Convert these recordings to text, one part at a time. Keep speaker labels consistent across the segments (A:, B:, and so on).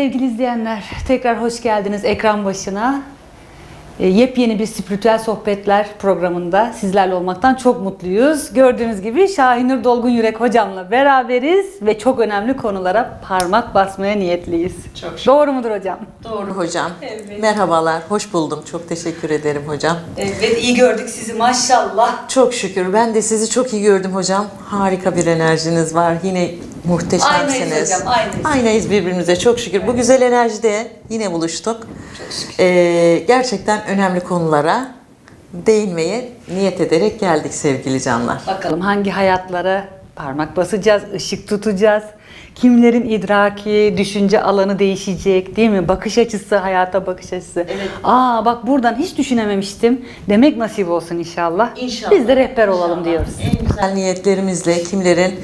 A: Evet sevgili izleyenler, tekrar hoş geldiniz ekran başına. E, Yepyeni bir spiritüel sohbetler programında sizlerle olmaktan çok mutluyuz. Gördüğünüz gibi Şahinur Dolgun Yürek hocamla beraberiz ve çok önemli konulara parmak basmaya niyetliyiz.
B: Çok şükür.
A: Doğru mudur hocam?
B: Doğru hocam. Merhabalar, hoş buldum. Çok teşekkür ederim hocam.
A: Evet iyi gördük sizi maşallah.
B: Çok şükür. Ben de sizi çok iyi gördüm hocam. Harika bir enerjiniz var. Yine muhteşemsiniz.
A: Aynıyız hocam, aynıyız.
B: Aynıyız birbirimize çok şükür. Bu güzel enerjide yine buluştuk.
A: Çok şükür.
B: Ee, gerçekten önemli konulara değinmeye niyet ederek geldik sevgili canlar.
A: Bakalım hangi hayatlara parmak basacağız, ışık tutacağız. Kimlerin idraki, düşünce alanı değişecek değil mi? Bakış açısı, hayata bakış açısı.
B: Evet.
A: Aa bak buradan hiç düşünememiştim. Demek nasip olsun inşallah.
B: İnşallah.
A: Biz de rehber olalım
B: İnşallah.
A: diyoruz.
B: En güzel niyetlerimizle kimlerin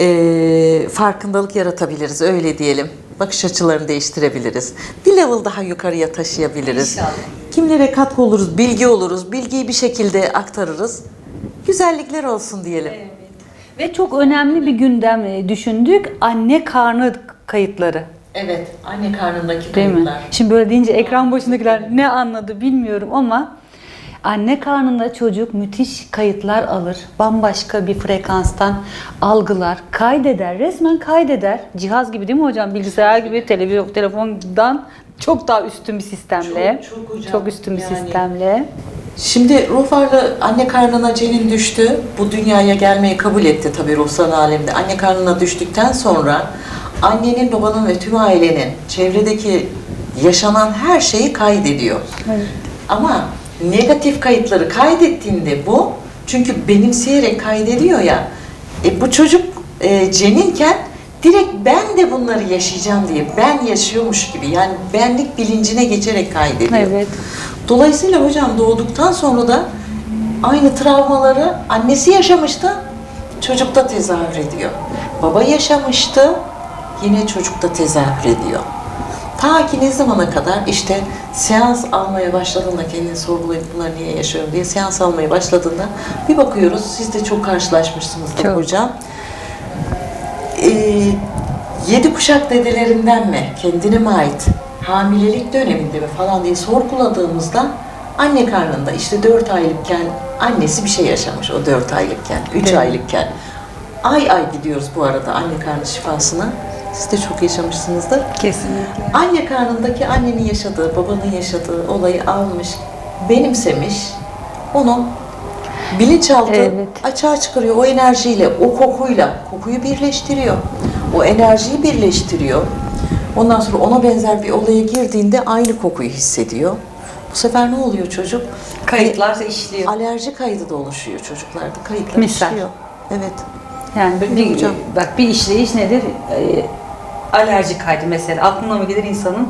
B: eee, farkındalık yaratabiliriz öyle diyelim. Bakış açılarını değiştirebiliriz. Bir level daha yukarıya taşıyabiliriz.
A: İnşallah.
B: Kimlere katkı oluruz, bilgi oluruz. Bilgiyi bir şekilde aktarırız. Güzellikler olsun diyelim.
A: Ve çok önemli bir gündem e, düşündük. Anne karnı kayıtları.
B: Evet, anne karnındaki
A: Değil mi? Şimdi böyle deyince ekran başındakiler ne anladı bilmiyorum ama anne karnında çocuk müthiş kayıtlar alır. Bambaşka bir frekanstan algılar, kaydeder, resmen kaydeder. Cihaz gibi değil mi hocam? Bilgisayar gibi, televizyon, telefondan çok daha üstün bir sistemle.
B: Çok- çok hocam.
A: Çok üstün bir
B: Yani-
A: sistemle.
B: Şimdi ruh varlığı anne karnına cenin düştü. Bu dünyaya gelmeyi kabul etti tabii ruhsal alemde. Anne karnına düştükten sonra annenin, babanın ve tüm ailenin çevredeki yaşanan her şeyi kaydediyor.
A: Evet.
B: Ama negatif kayıtları kaydettiğinde bu çünkü benimseyerek kaydediyor ya. E, bu çocuk e, ceninken direkt ben de bunları yaşayacağım diye ben yaşıyormuş gibi yani benlik bilincine geçerek kaydediyor.
A: Evet.
B: Dolayısıyla hocam doğduktan sonra da aynı travmaları annesi yaşamıştı, çocukta tezahür ediyor. Baba yaşamıştı, yine çocukta tezahür ediyor. Ta ki ne zamana kadar işte seans almaya başladığında kendini sorgulayıp bunları niye yaşıyorum diye seans almaya başladığında bir bakıyoruz siz de çok karşılaşmışsınızdır
A: Çok.
B: hocam. Ee, yedi kuşak dedelerinden mi, kendine mi ait, hamilelik döneminde mi falan diye sorguladığımızda anne karnında işte dört aylıkken annesi bir şey yaşamış o dört aylıkken, üç
A: Evet.
B: aylıkken. Ay ay gidiyoruz bu arada anne karnı şifasına. Siz de çok yaşamışsınızdır.
A: Kesinlikle.
B: Anne karnındaki annenin yaşadığı, babanın yaşadığı olayı almış, benimsemiş, onu bilinçaltı
A: Evet.
B: açığa çıkarıyor. O enerjiyle, o kokuyla, kokuyu birleştiriyor. O enerjiyi birleştiriyor. Ondan sonra ona benzer bir olaya girdiğinde aynı kokuyu hissediyor. Bu sefer ne oluyor çocuk?
A: Kayıtlar işliyor.
B: Alerji kaydı da oluşuyor çocuklarda. Kayıtlar
A: Misal.
B: işliyor. Evet.
A: Yani bir, bir- bak bir işleyiş nedir? Ee, alerji kaydı mesela. Aklına mı gelir insanın?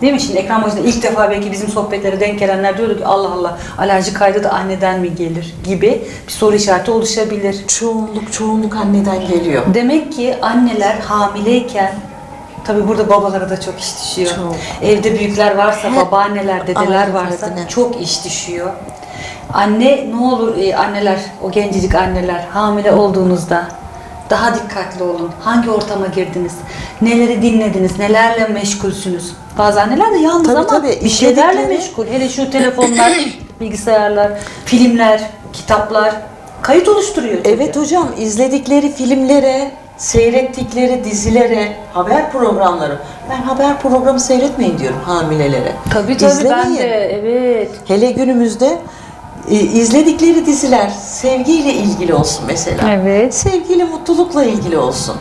A: Değil mi? Şimdi ekran başında ilk defa belki bizim sohbetlere denk gelenler diyordu ki Allah Allah alerji kaydı da anneden mi gelir gibi bir soru işareti oluşabilir.
B: Çoğunluk çoğunluk anneden geliyor.
A: Demek ki anneler hamileyken tabi burada babalara da çok iş düşüyor.
B: Çok.
A: Evde büyükler varsa,
B: Hep
A: babaanneler, dedeler varsa çok iş düşüyor. Anne ne olur e, anneler, o gencecik anneler hamile olduğunuzda daha dikkatli olun. Hangi ortama girdiniz? Neleri dinlediniz? Nelerle meşgulsünüz? Bazı anneler de yalnız
B: Tabii,
A: ama
B: tabii.
A: bir şeylerle
B: İzledikleri-
A: meşgul. Hele şu telefonlar, bilgisayarlar, filmler, kitaplar kayıt oluşturuyor.
B: Evet
A: çocuğa.
B: hocam izledikleri filmlere, seyrettikleri dizilere, haber programları. Ben haber programı seyretmeyin diyorum hamilelere.
A: Tabii tabii ben
B: İzlemeyin.
A: de evet.
B: Hele günümüzde e, izledikleri diziler sevgiyle ilgili olsun mesela.
A: Evet.
B: Sevgiyle, mutlulukla ilgili olsun.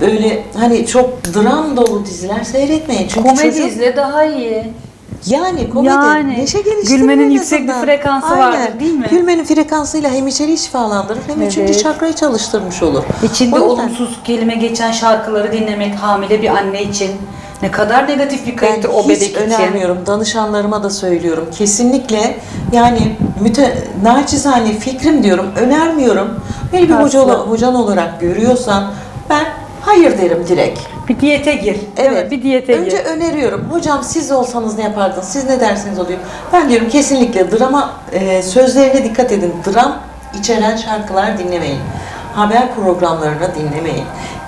B: Böyle hani çok dram dolu diziler seyretmeyin. Çünkü
A: Komedi
B: çocuk
A: izle daha iyi.
B: yani komedi,
A: Yani,
B: neşe geliştirir
A: gülmenin
B: en
A: yüksek bir frekansı vardır, değil mi?
B: Gülmenin frekansıyla hem içeriği şifalandırır hem üçüncü
A: Evet.
B: çakrayı çalıştırmış olur.
A: İçinde
B: O yüzden
A: olumsuz kelime geçen şarkıları dinlemek hamile bir anne için ne kadar negatif bir
B: ben
A: kayıttır o
B: hiç
A: bebek için.
B: önermiyorum. Danışanlarıma da söylüyorum. Kesinlikle yani müte, naçizane fikrim diyorum. Önermiyorum. Beni bir hoca, hocan olarak görüyorsan ben hayır derim direkt.
A: Bir diyete gir.
B: Evet.
A: Bir diyete
B: Önce
A: gir.
B: öneriyorum. Hocam siz olsanız ne yapardınız? Siz ne dersiniz oluyor? Ben diyorum kesinlikle drama e, sözlerine dikkat edin. Dram içeren şarkılar dinlemeyin. Haber programlarını dinlemeyin.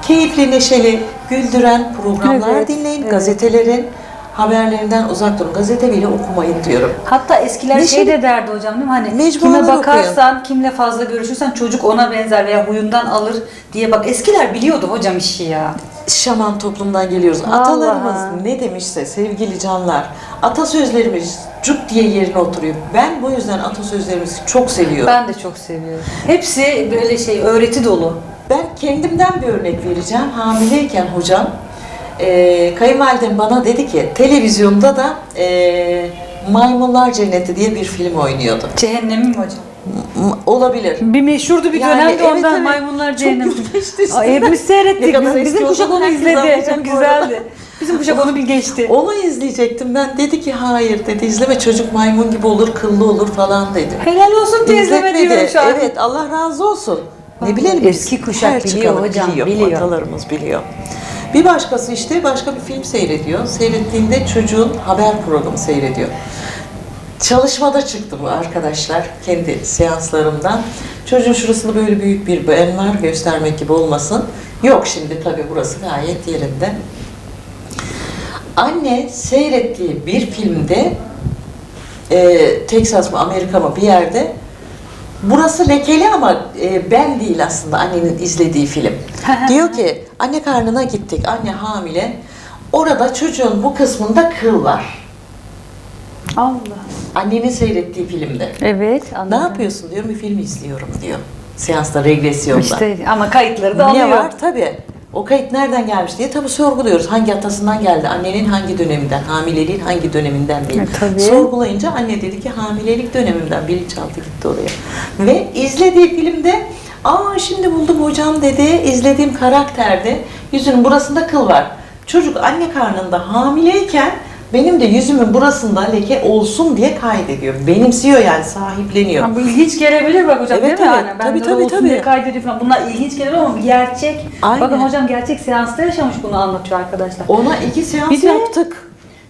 B: Keyifli, neşeli, güldüren programlar
A: Evet,
B: dinleyin.
A: evet.
B: Gazetelerin haberlerinden uzak durun. Gazete bile okumayın diyorum.
A: Hatta eskiler
B: Neşeli-
A: şey de derdi hocam değil mi? Hani kime bakarsan, kimle fazla görüşürsen çocuk ona benzer veya huyundan alır diye bak. Eskiler biliyordu hocam işi ya.
B: Şaman toplumdan geliyoruz.
A: Allah.
B: Atalarımız ne demişse sevgili canlar, atasözlerimiz cuk diye yerine oturuyor. Ben bu yüzden atasözlerimizi çok seviyorum.
A: Ben de çok seviyorum. Hepsi böyle şey öğreti dolu.
B: Ben kendimden bir örnek vereceğim. Hamileyken hocam, e, kayınvalidem bana dedi ki, televizyonda da e, Maymunlar Cenneti diye bir film oynuyordu.
A: Cehennemim hocam.
B: M- olabilir.
A: Bir meşhurdu bir
B: Yani
A: dönemde
B: evet,
A: ondan
B: evet.
A: maymunlar cehennemi. Ay, hepimiz seyrettik. Bizim, bizim kuşak onu izledi. Çok güzeldi. Bizim kuşak onu bir geçti.
B: Onu izleyecektim ben. Dedi ki hayır dedi. izleme çocuk maymun gibi olur, kıllı olur falan dedi.
A: Helal olsun teyzeme diyorum şu an.
B: Evet Allah razı olsun. Ne
A: Bak,
B: bileyim
A: eski kuşak
B: her
A: biliyor
B: çıkanı
A: hocam,
B: biliyor.
A: biliyor.
B: Atalarımız biliyor. Bir başkası işte başka bir film seyrediyor. Seyrettiğinde çocuğun haber programı seyrediyor. Çalışmada çıktı bu arkadaşlar kendi seanslarımdan. Çocuğun şurasında böyle büyük bir ben var göstermek gibi olmasın. Yok şimdi tabii burası gayet yerinde. Anne seyrettiği bir filmde e, Texas mı Amerika mı bir yerde burası lekeli ama e, ben değil aslında annenin izlediği film. Diyor ki anne karnına gittik anne hamile orada çocuğun bu kısmında kıl var.
A: Allah.
B: Annenin seyrettiği filmde.
A: Evet
B: Ne
A: anladım.
B: yapıyorsun diyorum bir film izliyorum diyor. Seansta regresyonda.
A: İşte ama kayıtları da
B: Ne
A: alıyor.
B: var? Tabii. O kayıt nereden gelmiş diye tabii sorguluyoruz. Hangi atasından geldi? Annenin hangi döneminden? Hamileliğin hangi döneminden diye.
A: E, tabii.
B: Sorgulayınca anne dedi ki hamilelik döneminden bilinçaltı gitti oraya. Ve izlediği filmde aa şimdi buldum hocam dedi. İzlediğim karakterde yüzünün burasında kıl var. Çocuk anne karnında hamileyken benim de yüzümün burasında leke olsun diye kaydediyor. Benimsiyor yani sahipleniyor.
A: Ha, bu ilginç gelebilir bak hocam
B: Evet,
A: değil mi?
B: evet.
A: Yani ben
B: Tabii,
A: de
B: tabii,
A: olsun
B: tabii.
A: diye kaydediyor falan. Bunlar ilginç gelir ama gerçek.
B: Aynen.
A: Bakın hocam gerçek seansta yaşamış bunu anlatıyor arkadaşlar.
B: Ona iki seans
A: Bir
B: yaptık.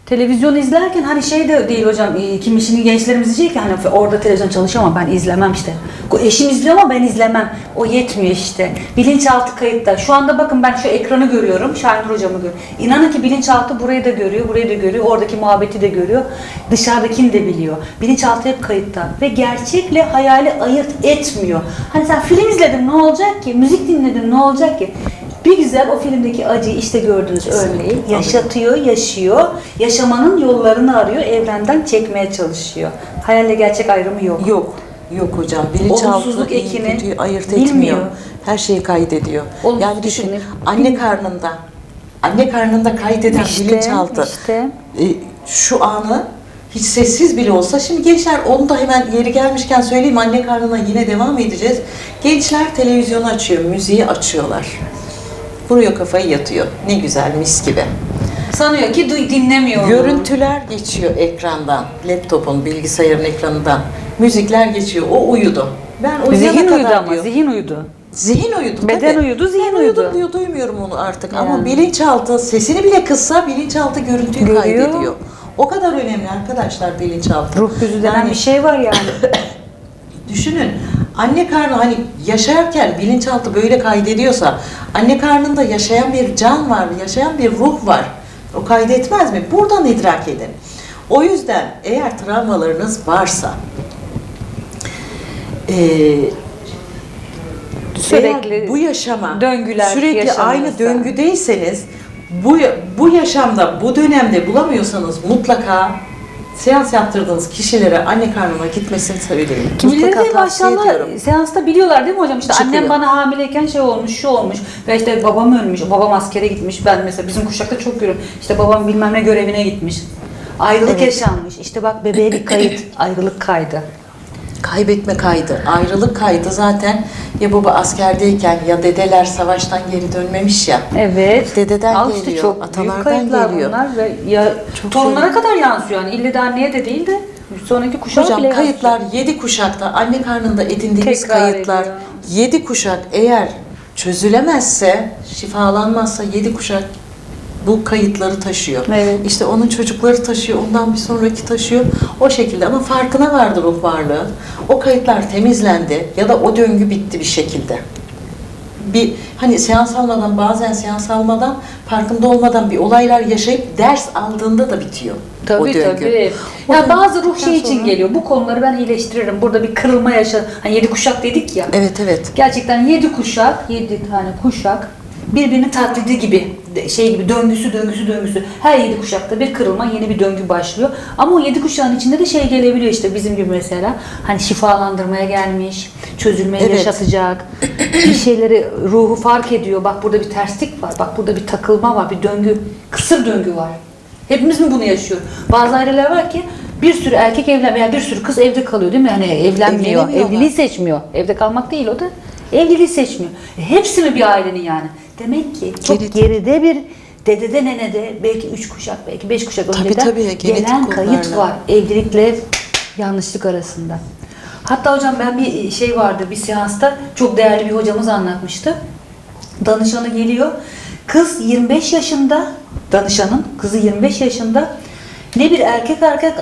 A: Televizyon izlerken hani şey de değil hocam, e, kimi şimdi gençlerimiz diyecek ki hani orada televizyon çalışıyor ama ben izlemem işte. Eşim izliyor ama ben izlemem. O yetmiyor işte. Bilinçaltı kayıtta. Şu anda bakın ben şu ekranı görüyorum, Şahinur hocamı görüyorum. İnanın ki bilinçaltı burayı da görüyor, burayı da görüyor, oradaki muhabbeti de görüyor. Dışarıdakini de biliyor. Bilinçaltı hep kayıtta. Ve gerçekle hayali ayırt etmiyor. Hani sen film izledin ne olacak ki? Müzik dinledin ne olacak ki? Bir güzel o filmdeki acıyı işte gördüğünüz örneği yaşatıyor, yaşıyor. Yaşamanın yollarını arıyor, evrenden çekmeye çalışıyor. Hayalle gerçek ayrımı yok.
B: Yok. Yok hocam. Bilinçaltı
A: ekini
B: kötüyü ayırt
A: bilmiyor.
B: etmiyor. Her şeyi kaydediyor.
A: Olumsuzluk
B: yani düşün
A: ekini
B: anne karnında anne karnında kaydeden
A: İşte,
B: bilinçaltı
A: işte.
B: e, şu anı hiç sessiz bile olsa şimdi gençler onu da hemen yeri gelmişken söyleyeyim anne karnına yine devam edeceğiz. Gençler televizyonu açıyor, müziği açıyorlar. Vuruyor kafayı yatıyor. Ne güzel mis gibi.
A: Sanıyor ki duy, dinlemiyor. onu.
B: Görüntüler geçiyor ekrandan, laptopun, bilgisayarın ekranından. Müzikler geçiyor. O uyudu. Ben uyuyana
A: Zihin uyudu ama,
B: diyor.
A: zihin uyudu.
B: Zihin uyudu.
A: Beden
B: tabii.
A: uyudu, zihin
B: ben uyudum
A: uyudu.
B: diyor, duymuyorum onu artık. Ama bilinçaltı, sesini bile kıssa bilinçaltı görüntüyü
A: Görüyor.
B: kaydediyor. O kadar önemli arkadaşlar bilinçaltı.
A: Ruh gözü denen
B: Yani
A: bir şey var yani.
B: Düşünün anne karnı hani yaşarken bilinçaltı böyle kaydediyorsa anne karnında yaşayan bir can var, yaşayan bir ruh var. O kaydetmez mi? Buradan idrak edin. O yüzden eğer travmalarınız varsa eee
A: Sürekli
B: eğer bu yaşama
A: döngüler
B: sürekli aynı döngüdeyseniz bu bu yaşamda bu dönemde bulamıyorsanız mutlaka seans yaptırdığınız kişilere anne karnına gitmesini söyleyin.
A: Kimileri
B: Mutlaka
A: de
B: tavsiye
A: maşallah
B: ediyorum.
A: seansta biliyorlar değil mi hocam? İşte
B: Çıkıyor.
A: annem bana hamileyken şey olmuş, şu olmuş. Ve işte babam ölmüş, babam askere gitmiş. Ben mesela bizim kuşakta çok görüyorum. İşte babam bilmem ne görevine gitmiş. Ayrılık
B: Evet.
A: yaşanmış. İşte bak bebeğe bir kayıt, ayrılık kaydı.
B: Kaybetme kaydı, ayrılık kaydı zaten ya baba askerdeyken ya dedeler savaştan geri dönmemiş ya.
A: Evet.
B: Dededen
A: Al işte
B: geliyor,
A: çok büyük
B: atalardan
A: kayıtlar
B: geliyor.
A: bunlar ve ya
B: Çok
A: torunlara
B: önemli.
A: kadar yansıyor yani. İlle de anneye de değil de sonraki kuşağa
B: Hocam
A: bile
B: kayıtlar
A: yansıyor.
B: yedi kuşakta anne karnında edindiğimiz
A: Tekrar
B: kayıtlar
A: ediyor.
B: yedi kuşak eğer çözülemezse, şifalanmazsa yedi kuşak bu kayıtları taşıyor.
A: Evet.
B: İşte onun çocukları taşıyor, ondan bir sonraki taşıyor. O şekilde ama farkına vardı ruh varlığı. O kayıtlar temizlendi ya da o döngü bitti bir şekilde. bir hani seans almadan bazen seans almadan farkında olmadan bir olaylar yaşayıp ders aldığında da bitiyor. o
A: Tabii
B: döngü.
A: tabii.
B: O
A: Ya
B: döngü
A: bazı ruh şey için
B: sonra-
A: geliyor. Bu konuları ben iyileştiririm. Burada bir kırılma yaşa. Hani yedi kuşak dedik ya.
B: Evet evet.
A: Gerçekten yedi kuşak, yedi tane kuşak birbirini taklidi gibi şey gibi döngüsü döngüsü döngüsü her yedi kuşakta bir kırılma yeni bir döngü başlıyor ama o yedi kuşağın içinde de şey gelebiliyor işte bizim gibi mesela hani şifalandırmaya gelmiş çözülmeyi
B: Evet.
A: yaşatacak bir şeyleri ruhu fark ediyor bak burada bir terslik var bak burada bir takılma var bir döngü kısır döngü var hepimiz mi bunu yaşıyor bazı aileler var ki bir sürü erkek evlen veya bir sürü kız evde kalıyor değil mi? Yani evlenmiyor. Evliliği seçmiyor. Evde kalmak değil o da. Evliliği seçmiyor. E, hepsi mi bir ailenin yani? Demek ki çok
B: Geride.
A: geride bir dedede nenede belki üç kuşak belki beş kuşak
B: Tabii,
A: önceden
B: tabii,
A: gelen kayıt var evlilikle yanlışlık arasında. Hatta hocam ben bir şey vardı bir seansta çok değerli bir hocamız anlatmıştı. Danışanı geliyor. Kız 25 yaşında danışanın kızı 25 yaşında ne bir erkek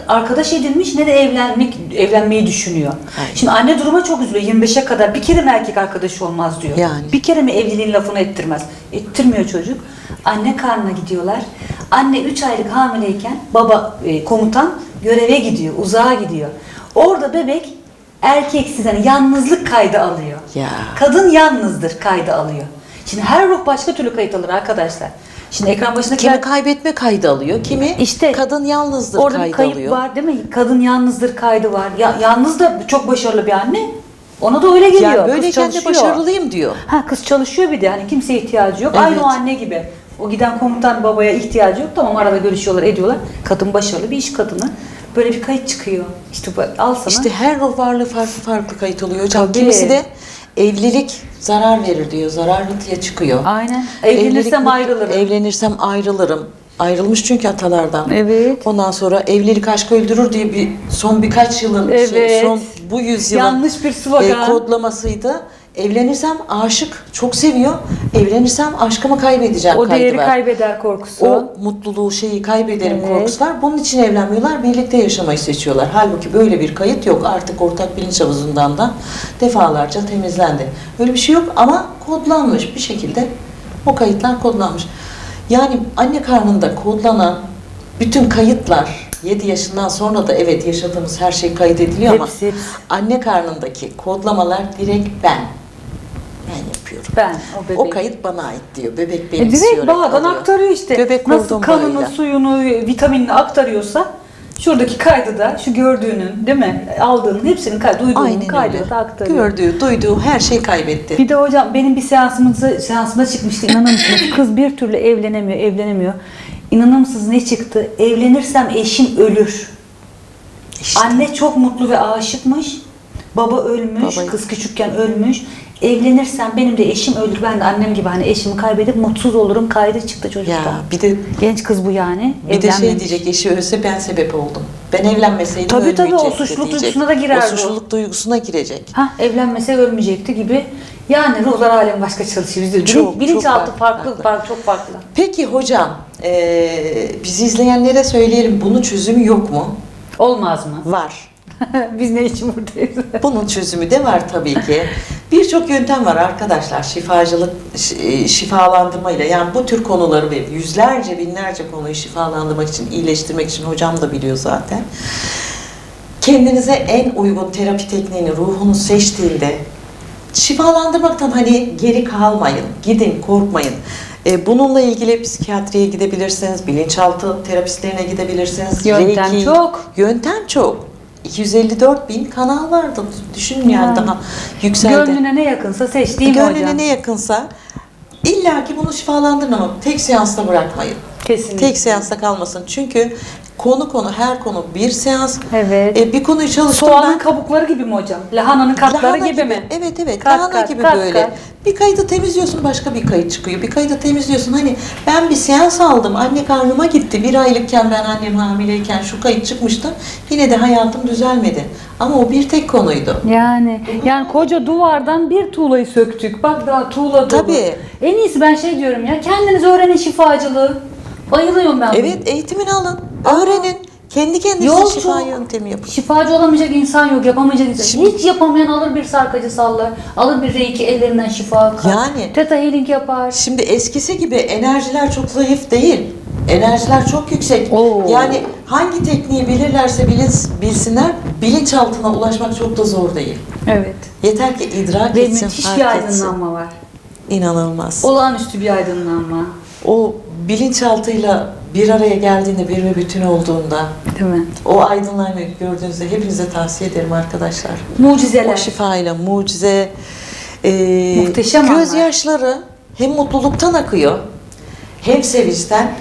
A: arkadaş edinmiş ne de evlenmek evlenmeyi düşünüyor.
B: Aynen.
A: Şimdi anne duruma çok üzülüyor. 25'e kadar bir kere mi erkek arkadaşı olmaz diyor.
B: Yani.
A: Bir kere mi evliliğin lafını ettirmez? Ettirmiyor çocuk. Anne karnına gidiyorlar. Anne 3 aylık hamileyken baba e, komutan göreve gidiyor, uzağa gidiyor. Orada bebek erkeksiz yani yalnızlık kaydı alıyor.
B: Ya.
A: Kadın yalnızdır kaydı alıyor. Şimdi her ruh başka türlü kayıt alır arkadaşlar. Şimdi ekran başındakiler
B: Kimi kaybetme kaydı alıyor, kimi
A: İşte
B: kadın yalnızdır
A: orada
B: kaydı
A: kayıp
B: alıyor.
A: var değil mi? Kadın yalnızdır kaydı var. Ya, yalnız da çok başarılı bir anne. Ona da öyle geliyor.
B: Yani böyleyken de başarılıyım diyor.
A: Ha kız çalışıyor bir de hani kimseye ihtiyacı yok.
B: Evet.
A: Aynı o anne gibi. O giden komutan babaya ihtiyacı yok tamam arada görüşüyorlar ediyorlar. Kadın başarılı bir iş kadını. Böyle bir kayıt çıkıyor. İşte al sana.
B: İşte her ruh varlığı farklı farklı kayıt oluyor hocam.
A: Tabii.
B: Kimisi de evlilik zarar verir diyor, zararlı diye çıkıyor.
A: Aynen. Evlenirsem
B: Evlilik-
A: ayrılırım.
B: Evlenirsem ayrılırım. Ayrılmış çünkü atalardan.
A: Evet.
B: Ondan sonra evlilik aşkı öldürür diye bir son birkaç yılın şey,
A: Evet.
B: son bu yüzyılın
A: Yanlış bir slogan.
B: e, kodlamasıydı. Evlenirsem aşık çok seviyor. Evlenirsem aşkımı kaybedeceğim
A: o
B: kaydı
A: değeri
B: var.
A: kaybeder korkusu.
B: O mutluluğu şeyi kaybederim
A: Evet.
B: korkusu var. Bunun için evlenmiyorlar. Birlikte yaşamayı seçiyorlar. Halbuki böyle bir kayıt yok. Artık ortak bilinç havuzundan da defalarca temizlendi. Böyle bir şey yok ama kodlanmış bir şekilde o kayıtlar kodlanmış. Yani anne karnında kodlanan bütün kayıtlar 7 yaşından sonra da evet yaşadığımız her şey kaydediliyor ama
A: Hepsi, hepsi.
B: anne karnındaki kodlamalar direkt ben. Ben
A: o bebek.
B: O kayıt bana ait diyor. Bebek
A: E
B: benim
A: direkt bağdan aktarıyor işte.
B: Bebek
A: Nasıl kanını,
B: bağıyla.
A: suyunu, vitaminini aktarıyorsa şuradaki kaydı da şu gördüğünün değil mi? Aldığının hepsinin kaydı, duyduğunun
B: Aynen
A: kaydı
B: öyle.
A: da aktarıyor.
B: Gördüğü, duyduğu her şey kaybetti.
A: Bir de hocam benim bir seansımızda seansıma çıkmıştı inanır mısınız? Kız bir türlü evlenemiyor, evlenemiyor. İnanır mısınız ne çıktı? Evlenirsem eşim ölür.
B: İşte.
A: Anne çok mutlu ve aşıkmış. Baba ölmüş,
B: Baba-
A: kız küçükken ölmüş. Evlenirsem benim de eşim ölür. Ben de annem gibi hani eşimi kaybedip mutsuz olurum. Kaydı çıktı çocukta.
B: Ya bir de
A: Genç kız bu yani.
B: bir de şey diyecek eşi ölse ben sebep oldum. Ben evlenmeseydim
A: Tabii, tabii, o
B: ölmeyecekti
A: suçluluk
B: diyecek.
A: duygusuna da girerdi
B: O
A: o.
B: suçluluk duygusuna girecek.
A: Ha evlenmese ölmeyecekti gibi. Yani ruhlar alem başka çalışıyor. Bizde
B: Çok,
A: Bilinç, bilinçaltı
B: çok
A: farklı,
B: farklı.
A: farklı, çok farklı.
B: Peki hocam, eee bizi izleyenlere söyleyelim bunun çözümü yok mu?
A: Olmaz mı?
B: Var.
A: Biz ne için buradayız?
B: Bunun çözümü de var tabii ki. Birçok yöntem var arkadaşlar. Şifacılık, şi- e, şifalandırmayla yani bu tür konuları ve yüzlerce binlerce konuyu şifalandırmak için, iyileştirmek için hocam da biliyor zaten. Kendinize en uygun terapi tekniğini ruhunuz seçtiğinde şifalandırmaktan hani geri kalmayın, gidin, korkmayın. E, bununla ilgili psikiyatriye gidebilirsiniz, bilinçaltı terapistlerine gidebilirsiniz.
A: Yöntem
B: Reiki-
A: çok.
B: Yöntem çok. 254 bin kanal vardı. Düşünün
A: yani,
B: daha yükseldi.
A: Gönlüne ne yakınsa seç değil mi
B: Gönlüne
A: hocam?
B: ne yakınsa illa ki bunu şifalandırın ama tek seansta bırakmayın.
A: Kesinlikle.
B: Tek seansta kalmasın. Çünkü konu konu her konu bir seans.
A: Evet.
B: E, bir konuyu çalıştım
A: Soğanın
B: ben.
A: kabukları gibi mi hocam? Lahananın katları
B: Lahana
A: gibi, mi?
B: Evet evet.
A: Kat,
B: lahana
A: kat,
B: gibi
A: kat,
B: böyle.
A: kat.
B: Bir kaydı temizliyorsun başka bir kayıt çıkıyor. Bir kaydı temizliyorsun. Hani ben bir seans aldım. Anne karnıma gitti. Bir aylıkken ben annem hamileyken şu kayıt çıkmıştı. Yine de hayatım düzelmedi. Ama o bir tek konuydu.
A: Yani yani koca duvardan bir tuğlayı söktük. Bak daha tuğla dolu.
B: Tabii.
A: En iyisi ben şey diyorum ya kendiniz öğrenin şifacılığı. Bayılıyorum ben.
B: Evet eğitimini alın. Öğrenin. Kendi kendine
A: Yolcu.
B: şifa yöntemi yapıyor.
A: Şifacı olamayacak insan yok, yapamayacak insan.
B: Şimdi-
A: Hiç yapamayan alır bir sarkacı sallar, alır bir reiki ellerinden şifa akar.
B: Yani-
A: Theta healing yapar.
B: Şimdi eskisi gibi enerjiler çok zayıf değil. Enerjiler çok yüksek.
A: Oo.
B: Yani hangi tekniği bilirlerse bilin, bilsinler bilinçaltına ulaşmak çok da zor değil.
A: Evet.
B: Yeter ki idrak
A: Ve
B: etsin,
A: müthiş
B: fark
A: bir
B: etsin.
A: aydınlanma var.
B: İnanılmaz.
A: Olağanüstü bir aydınlanma.
B: O bilinçaltıyla bir araya geldiğinde bir ve bütün olduğunda
A: Değil mi?
B: o aydınlanmayı gördüğünüzde hepinize tavsiye ederim arkadaşlar.
A: Mucizeler.
B: O şifayla mucize e,
A: Muhteşem anlar.
B: gözyaşları hem mutluluktan akıyor hem sevinçten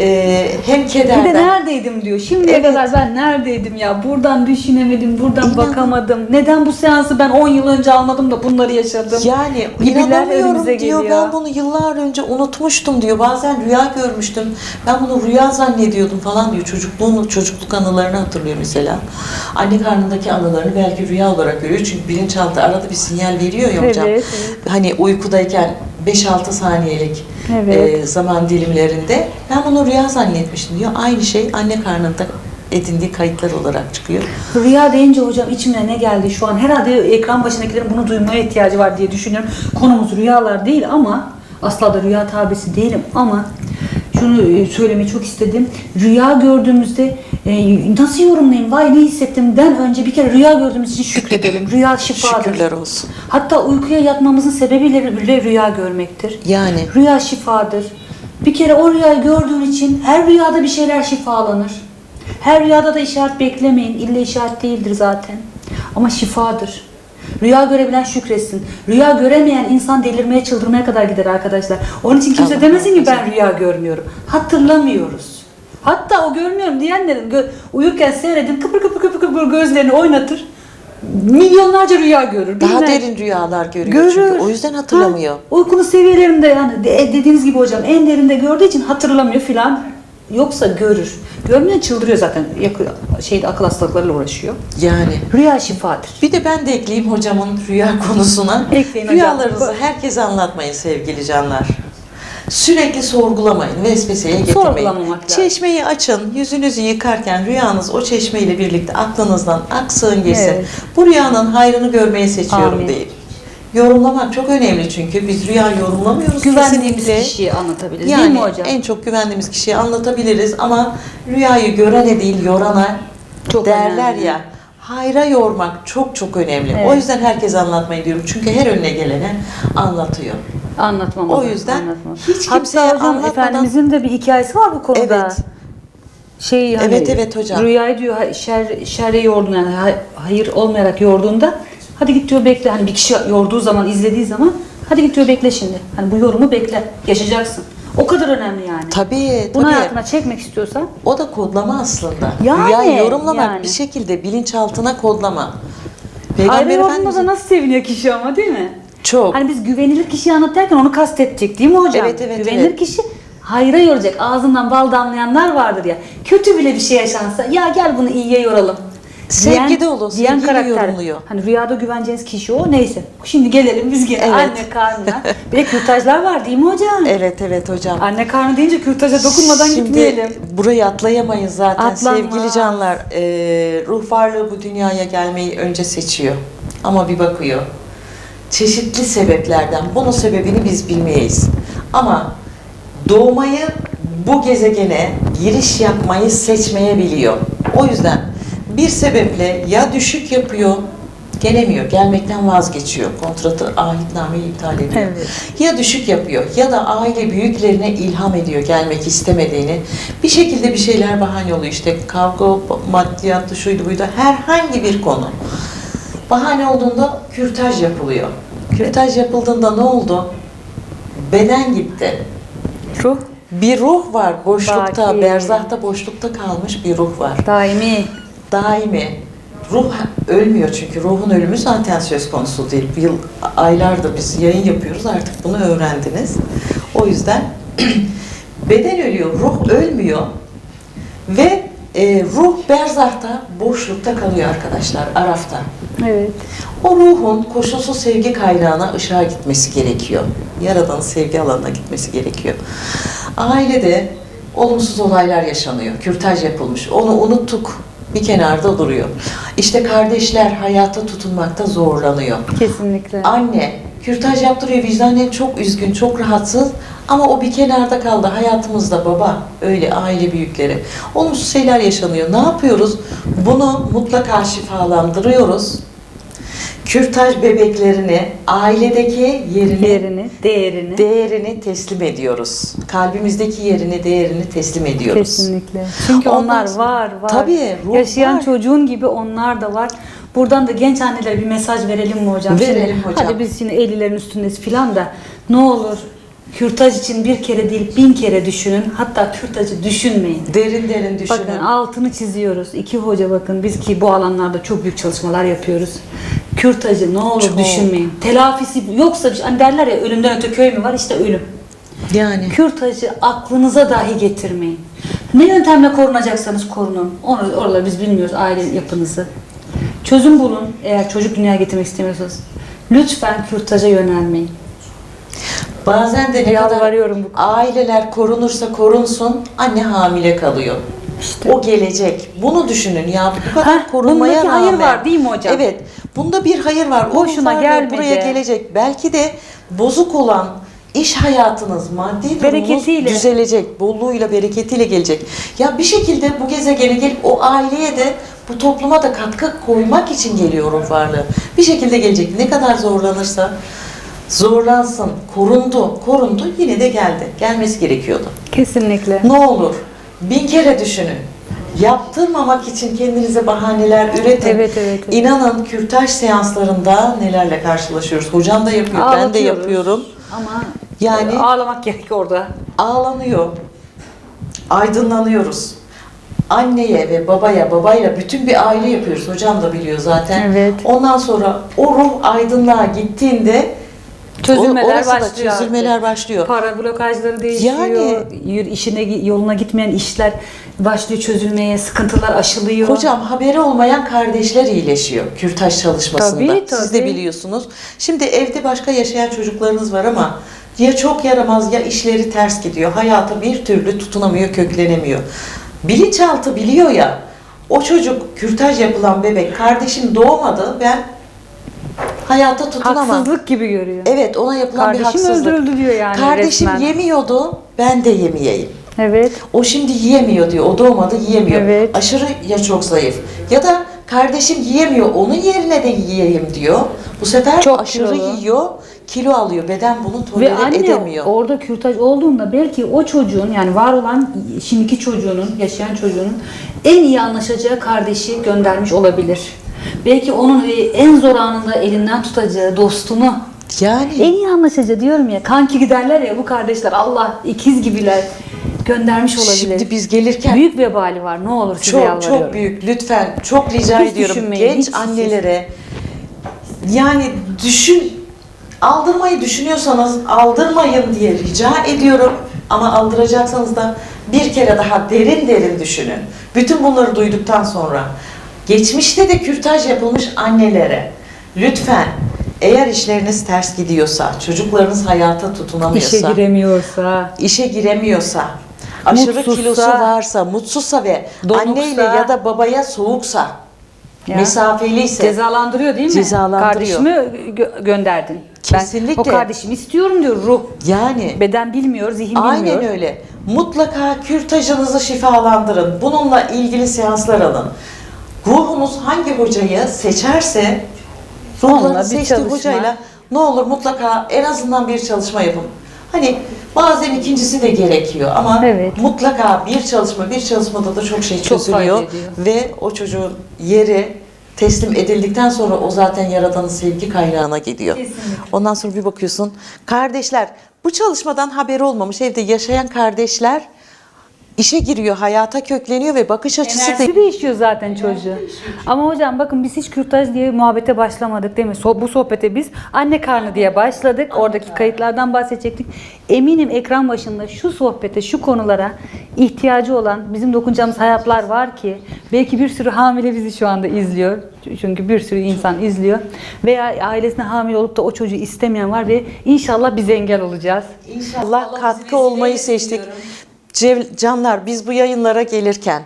B: e, hem
A: Bir de
B: kederden.
A: neredeydim diyor. Şimdiye
B: Evet.
A: kadar ben neredeydim ya? Buradan düşünemedim, buradan
B: İnan-
A: bakamadım. Neden bu seansı ben 10 yıl önce almadım da bunları yaşadım?
B: Yani
A: Gibiler
B: inanamıyorum diyor
A: geliyor.
B: ben bunu yıllar önce unutmuştum diyor. Bazen rüya görmüştüm. Ben bunu rüya zannediyordum falan diyor. Çocukluğunu, çocukluk anılarını hatırlıyor mesela. Anne karnındaki anılarını belki rüya olarak görüyor. Çünkü bilinçaltı arada bir sinyal veriyor ya hocam.
A: Evet,
B: Hani uykudayken 5-6 saniyelik
A: Evet.
B: e, zaman dilimlerinde ben bunu rüya zannetmiştim diyor. Aynı şey anne karnında edindiği kayıtlar olarak çıkıyor.
A: Rüya deyince hocam içime ne geldi şu an? Herhalde ekran başındakilerin bunu duymaya ihtiyacı var diye düşünüyorum. Konumuz rüyalar değil ama asla da rüya tabisi değilim ama şunu e, söylemeyi çok istedim. Rüya gördüğümüzde e, nasıl yorumlayayım, vay ne hissettimden önce bir kere rüya gördüğümüz için şükredelim. Rüya şifadır.
B: Şükürler olsun.
A: Hatta uykuya yatmamızın sebebiyle bile rüya görmektir.
B: Yani
A: Rüya şifadır. Bir kere o rüyayı gördüğün için her rüyada bir şeyler şifalanır. Her rüyada da işaret beklemeyin. İlle işaret değildir zaten. Ama şifadır. Rüya görebilen şükretsin. Rüya göremeyen insan delirmeye, çıldırmaya kadar gider arkadaşlar. Onun için kimse
B: Allah
A: demesin ki ben rüya görmüyorum. Hatırlamıyoruz. Hatta o görmüyorum diyenlerin gö- uyurken seyredin kıpır kıpır kıpır kıpır gözlerini oynatır. Milyonlarca rüya görür.
B: daha
A: Bilmem.
B: derin rüyalar görüyor
A: Görür.
B: çünkü. O yüzden hatırlamıyor.
A: Ha, uykunun seviyelerinde yani de- dediğiniz gibi hocam en derinde gördüğü için hatırlamıyor filan. Yoksa görür. Görmeyen çıldırıyor zaten. Şeyde akıl hastalıklarıyla uğraşıyor.
B: Yani.
A: Rüya şifadır.
B: Bir de ben de ekleyeyim hocamın rüya konusuna.
A: Ekleyin hocam.
B: Rüyalarınızı herkese anlatmayın sevgili canlar. Sürekli sorgulamayın, vesveseye getirmeyin.
A: Sorgulamamak lazım.
B: Çeşmeyi açın, yüzünüzü yıkarken rüyanız o çeşmeyle birlikte aklınızdan aksın geçsin.
A: Evet.
B: Bu rüyanın hayrını görmeyi seçiyorum
A: Amin.
B: deyin. Yorumlamak çok önemli çünkü biz rüya yorumlamıyoruz
A: Güvendiğimiz
B: kesinlikle.
A: kişiyi anlatabiliriz
B: Yani
A: değil mi hocam?
B: en çok güvendiğimiz kişiye anlatabiliriz ama rüyayı görene değil yorana
A: Çok
B: derler
A: önemli.
B: ya. Hayra yormak çok çok önemli.
A: Evet.
B: O yüzden herkese anlatmayı diyorum. Çünkü her önüne gelene anlatıyor.
A: Anlatmam.
B: O yüzden
A: anlatmam.
B: hiç
A: Hatta
B: kimseye
A: hocam
B: anlatmadan-
A: Efendimizin de bir hikayesi var bu konuda.
B: Evet.
A: Şey hani,
B: Evet, evet hocam.
A: Rüyayı diyor şer, şerre yorduğunda yani hay- hayır olmayarak yorduğunda hadi git diyor bekle. Hani bir kişi yorduğu zaman izlediği zaman hadi git diyor bekle şimdi. Hani bu yorumu bekle. Yaşayacaksın. O kadar önemli yani.
B: Tabii
A: Bunu
B: tabii.
A: hayatına çekmek istiyorsan
B: O da kodlama aslında.
A: Yani,
B: Rüyayı yorumlamak
A: yani.
B: bir şekilde bilinçaltına kodlama.
A: ayrı
B: Peygamber
A: yorduğunda
B: Efendimiz
A: da nasıl seviniyor kişi ama değil mi?
B: Çok.
A: Hani biz güvenilir kişiyi anlatırken onu kastettik değil mi hocam?
B: Evet, evet,
A: Güvenilir
B: evet.
A: kişi hayra yoracak. Ağzından bal damlayanlar vardır ya. Kötü bile bir şey yaşansa ya gel bunu iyiye yoralım.
B: Sevgi dolu, sevgiyle yorumluyor.
A: Hani rüyada güveneceğiniz kişi o neyse. Şimdi gelelim biz gene
B: Evet.
A: anne karnına. Bir de kürtajlar var değil mi hocam?
B: Evet evet hocam.
A: Anne karnı deyince kürtaja dokunmadan
B: Şimdi
A: gitmeyelim.
B: burayı atlayamayız zaten
A: Atlanmaz.
B: sevgili canlar. Ee, ruh varlığı bu dünyaya gelmeyi önce seçiyor. Ama bir bakıyor. Çeşitli sebeplerden. Bunun sebebini biz bilmeyiz. Ama doğmayı bu gezegene giriş yapmayı seçmeyebiliyor. O yüzden bir sebeple ya düşük yapıyor, gelemiyor, gelmekten vazgeçiyor. Kontratı, ahitnameyi iptal ediyor.
A: Evet.
B: Ya düşük yapıyor ya da aile büyüklerine ilham ediyor gelmek istemediğini. Bir şekilde bir şeyler bahane oluyor işte kavga, maddiyatı, şuydu buydu herhangi bir konu. Bahane olduğunda kürtaj yapılıyor. Kürtaj yapıldığında ne oldu? Beden gitti.
A: Ruh
B: Bir ruh var boşlukta,
A: Baki.
B: berzahta boşlukta kalmış bir ruh var.
A: daimi.
B: Daimi. Ruh ölmüyor çünkü ruhun ölümü zaten söz konusu değil. Yıl aylardır biz yayın yapıyoruz artık bunu öğrendiniz. O yüzden beden ölüyor, ruh ölmüyor ve e, ruh berzahta boşlukta kalıyor arkadaşlar, arafta.
A: Evet.
B: O ruhun koşulsuz sevgi kaynağına ışığa gitmesi gerekiyor. Yaradanın sevgi alanına gitmesi gerekiyor. Ailede olumsuz olaylar yaşanıyor. Kürtaj yapılmış. Onu unuttuk. Bir kenarda duruyor. İşte kardeşler hayata tutunmakta zorlanıyor.
A: Kesinlikle.
B: Anne kürtaj yaptırıyor vicdanen çok üzgün, çok rahatsız ama o bir kenarda kaldı. Hayatımızda baba, öyle aile büyükleri. Olumsuz şeyler yaşanıyor. Ne yapıyoruz? Bunu mutlaka şifalandırıyoruz. Kürtaj bebeklerini ailedeki yerini,
A: Yerini, değerini.
B: değerini teslim ediyoruz. Kalbimizdeki yerini, değerini teslim ediyoruz.
A: Kesinlikle. Çünkü onlar
B: sonra-
A: var, var.
B: Tabii, ruh
A: Yaşayan
B: var.
A: çocuğun gibi onlar da var. Buradan da genç annelere bir mesaj verelim mi hocam?
B: Verelim
A: Şimdi,
B: hocam.
A: Hadi biz şimdi 50'lerin üstündeyiz filan da ne olur kürtaj için bir kere değil bin kere düşünün. Hatta kürtajı düşünmeyin.
B: Derin derin düşünün.
A: Bakın altını çiziyoruz. İki hoca bakın biz ki bu alanlarda çok büyük çalışmalar yapıyoruz. Kürtajı ne olur
B: Çok.
A: düşünmeyin. Telafisi yoksa hani derler ya ölümden öte köy mü var? İşte ölüm.
B: yani
A: Kürtajı aklınıza dahi getirmeyin. Ne yöntemle korunacaksanız korunun. Onu, oraları biz bilmiyoruz aile yapınızı. Çözüm bulun eğer çocuk dünyaya getirmek istemiyorsanız. Lütfen kürtaja yönelmeyin.
B: bazen de ne kadar
A: bu
B: aileler korunursa korunsun anne hamile kalıyor.
A: İşte.
B: O gelecek. Bunu düşünün ya. Bu kadar korunmaya rağmen.
A: hayır var değil mi hocam?
B: Evet. Bunda bir hayır var. O
A: Boşuna gelmedi.
B: buraya gelecek. Belki de bozuk olan iş hayatınız, maddi durumunuz
A: Bereketiyle.
B: düzelecek. Bolluğuyla, bereketiyle gelecek. Ya bir şekilde bu gezegene gelip o aileye de bu topluma da katkı koymak için geliyor ruh varlığı. Bir şekilde gelecek. Ne kadar zorlanırsa zorlansın, korundu, korundu yine de geldi. Gelmesi gerekiyordu.
A: Kesinlikle.
B: Ne olur bin kere düşünün. Yaptırmamak için kendinize bahaneler üretin.
A: Evet, evet, evet.
B: İnanın kürtaj seanslarında nelerle karşılaşıyoruz. Hocam da yapıyor, ben de yapıyorum.
A: Ama
B: Yani-
A: yani ağlamak gerek orada.
B: Ağlanıyor. Aydınlanıyoruz. Anneye ve babaya, babayla bütün bir aile yapıyoruz. Hocam da biliyor zaten.
A: Evet.
B: Ondan sonra o ruh aydınlığa gittiğinde
A: Çözülmeler
B: orası da
A: başlıyor.
B: çözülmeler
A: artık.
B: başlıyor.
A: Para blokajları değişiyor.
B: Yani-
A: işine yoluna gitmeyen işler başlıyor çözülmeye, sıkıntılar aşılıyor.
B: Hocam haberi olmayan kardeşler iyileşiyor kürtaj çalışmasında.
A: Tabii,
B: Siz de
A: tabii.
B: biliyorsunuz. Şimdi evde başka yaşayan çocuklarınız var ama ya çok yaramaz ya işleri ters gidiyor. Hayata bir türlü tutunamıyor, köklenemiyor. Bilinçaltı biliyor ya o çocuk kürtaj yapılan bebek kardeşim doğmadı ben hayata tutunamam.
A: haksızlık gibi görüyor.
B: Evet ona yapılan bir
A: Kardeşim
B: haksızlık.
A: öldürüldü diyor yani
B: Kardeşim
A: resmen.
B: yemiyordu ben de yemeyeyim.
A: Evet.
B: O şimdi yiyemiyor diyor. O doğmadı yiyemiyor.
A: Evet.
B: Aşırı ya çok zayıf. Ya da kardeşim yiyemiyor. Onun yerine de yiyeyim diyor. Bu sefer
A: Çok
B: aşırı
A: kilolu.
B: yiyor. Kilo alıyor. Beden bunu
A: Ve
B: tolere
A: anne
B: edemiyor.
A: orada kürtaj olduğunda belki o çocuğun yani var olan şimdiki çocuğunun, yaşayan çocuğunun en iyi anlaşacağı kardeşi göndermiş olabilir. Belki onun e, en zor anında elinden tutacağı dostunu
B: Yani
A: en iyi anlaşacağı diyorum ya kanki giderler ya bu kardeşler Allah ikiz gibiler göndermiş olabilir.
B: şimdi biz gelirken
A: Büyük vebali var ne olur size
B: çok
A: yalvarıyorum.
B: çok büyük lütfen çok rica
A: Hiç
B: ediyorum genç
A: hiç-
B: annelere yani düşün aldırmayı düşünüyorsanız aldırmayın diye rica ediyorum ama aldıracaksanız da bir kere daha derin derin düşünün. Bütün bunları duyduktan sonra geçmişte de kürtaj yapılmış annelere lütfen eğer işleriniz ters gidiyorsa, çocuklarınız hayata tutunamıyorsa,
A: İşe giremiyorsa,
B: işe giremiyorsa, aşırı
A: Mutsuzsa,
B: kilosu varsa, mutsuzsa ve
A: donuksa,
B: anneyle ya da babaya soğuksa,
A: Ya.
B: mesafeliyse,
A: cezalandırıyor değil mi?
B: Cezalandırıyor.
A: Kardeşimi gö- gönderdin.
B: Kesinlikle.
A: Ben o kardeşimi istiyorum diyor ruh.
B: yani
A: Beden bilmiyor, zihin bilmiyor.
B: aynen öyle. Mutlaka kürtajınızı şifalandırın. Bununla ilgili seanslar alın. Ruhunuz hangi hocayı seçerse,
A: bir
B: seçtiği
A: çalışma.
B: hocayla ne olur mutlaka en azından bir çalışma yapın. Hani bazen ikincisi de gerekiyor ama
A: Evet.
B: mutlaka bir çalışma, bir çalışmada da çok şey
A: Çok
B: çözülüyor
A: ediyor.
B: ve o çocuğun yeri teslim edildikten sonra o zaten yaradanın sevgi kaynağına gidiyor.
A: Kesinlikle.
B: Ondan sonra bir bakıyorsun kardeşler bu çalışmadan haberi olmamış evde yaşayan kardeşler işe giriyor, hayata kökleniyor ve bakış açısı da
A: Enerjisi değişiyor zaten çocuğun. Ama hocam bakın biz hiç kürtaj diye muhabbete başlamadık değil mi? So- bu sohbete biz anne karnı diye başladık. Oradaki kayıtlardan bahsedecektik. Eminim ekran başında şu sohbete, şu konulara ihtiyacı olan bizim dokunacağımız hayatlar var ki belki bir sürü hamile bizi şu anda izliyor. Çünkü bir sürü insan izliyor. Veya ailesine hamile olup da o çocuğu istemeyen var ve inşallah biz engel olacağız.
B: İnşallah katkı olmayı seçtik. Canlar biz bu yayınlara gelirken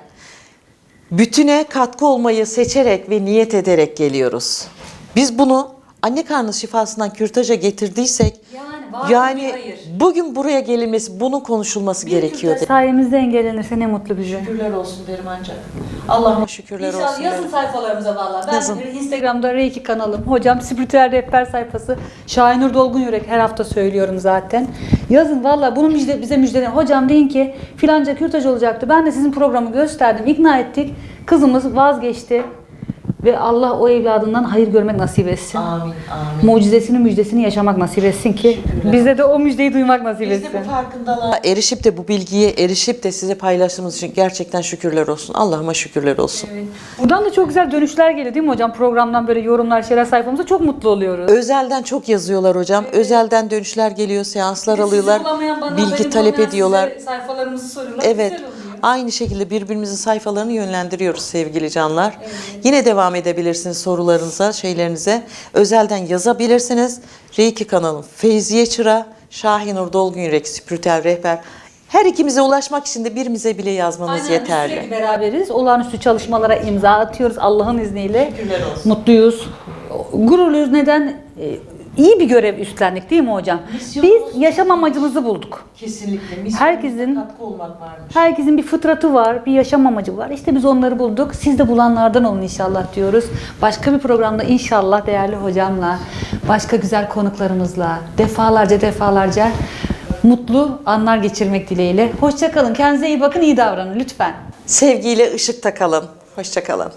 B: bütüne katkı olmayı seçerek ve niyet ederek geliyoruz. Biz bunu anne karnı şifasından kürtaja getirdiysek
A: Yani var
B: yani
A: bir hayır?
B: bugün buraya gelinmesi, bunun konuşulması gerekiyor.
A: Sayemizde engellenirse ne mutlu bize.
B: Şükürler olsun derim ancak. Allah'ıma şükürler
A: İnşallah
B: olsun
A: yazın
B: derim.
A: sayfalarımıza valla. Ben
B: Yazın.
A: Instagram'da Reiki kanalım. Hocam spiritüel rehber sayfası. Şahinur Dolgun Yürek her hafta söylüyorum zaten. Yazın valla bunu müjde, bize müjdeleyin. Hocam deyin ki filanca kürtaj olacaktı. Ben de sizin programı gösterdim. ikna ettik. Kızımız vazgeçti. Ve Allah o evladından hayır görmek nasip etsin.
B: Amin, amin.
A: Mucizesini müjdesini yaşamak nasip etsin ki
B: Şükürler.
A: bize de o müjdeyi duymak nasip
B: Biz de
A: etsin.
B: bu farkındalığa erişip de bu bilgiye erişip de size paylaştığımız için gerçekten şükürler olsun. Allah'ıma şükürler olsun.
A: Buradan da çok güzel dönüşler geliyor değil mi hocam? Programdan böyle yorumlar, şeyler sayfamıza çok mutlu oluyoruz.
B: Özelden çok yazıyorlar hocam. Özelden dönüşler geliyor, seanslar alıyorlar. Bilgi talep ediyorlar.
A: Sayfalarımızı soruyorlar.
B: Evet. Aynı şekilde birbirimizin sayfalarını yönlendiriyoruz sevgili canlar. Yine devam edebilirsiniz sorularınıza, şeylerinize. Özelden yazabilirsiniz. Reiki kanalım Feyziye Çıra, Şahinur Dolgun Yürek, Spiritüel Rehber. Her ikimize ulaşmak için de birimize bile yazmanız
A: Aynen,
B: yeterli.
A: Sürekli beraberiz. Olağanüstü çalışmalara imza atıyoruz Allah'ın izniyle. Mutluyuz. Gururluyuz. Neden? İyi bir görev üstlendik değil mi hocam?
B: Misyonumuz-
A: Biz yaşam amacımızı bulduk.
B: Kesinlikle.
A: Herkesin-
B: katkı olmak varmış.
A: Herkesin bir fıtratı var, bir yaşam amacı var. İşte biz onları bulduk. Siz de bulanlardan olun inşallah diyoruz. Başka bir programda inşallah değerli hocamla, başka güzel konuklarımızla defalarca defalarca mutlu anlar geçirmek dileğiyle. Hoşçakalın. Kendinize iyi bakın, iyi davranın lütfen.
B: Sevgiyle ışıkta kalın. Hoşça kalın.